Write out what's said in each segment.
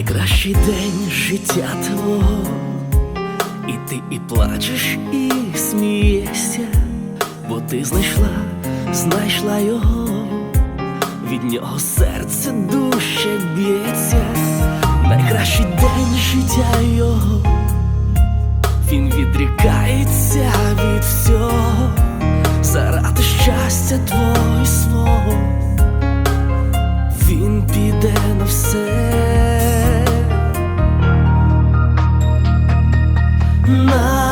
найкращий день життя твого, і ти і плачеш, і смієшся, бо ти знайшла, знайшла його, від нього серце дужче б'ється, найкращий день життя його, він відрікається від всього, заради щастя твого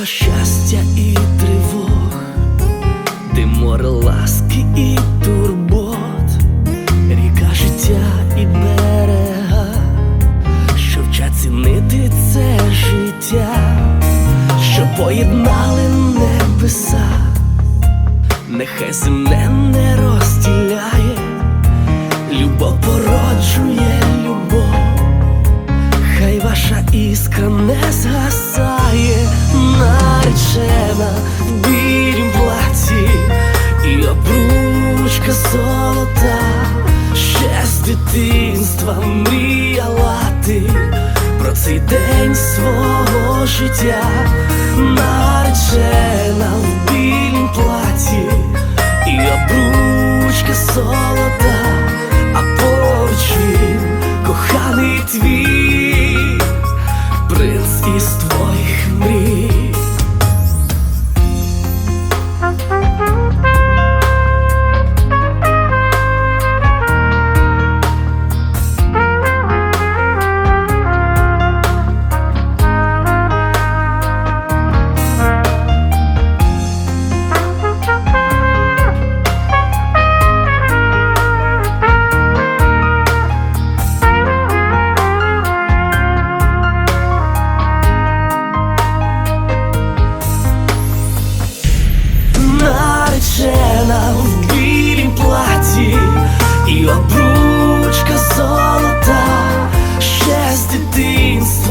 Дорога щастя і тривог, ти море ласки і турбот, ріка життя і берега, що вчать цінити це життя, що поєднали небеса, нехай земне не розділяє, Ваша іскра не згасає, наречена в білім платі. І обручка золота, ще з дитинства мріяла ти. Про цей день свого життя, із твоїх мрій.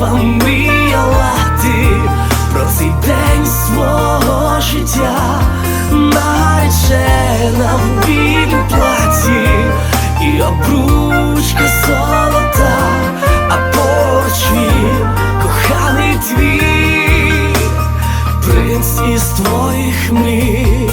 Мріяла ти про цей день свого життя, наречена в білім платі і обручка золота, а поруч він коханий твій принц із твоїх мрій.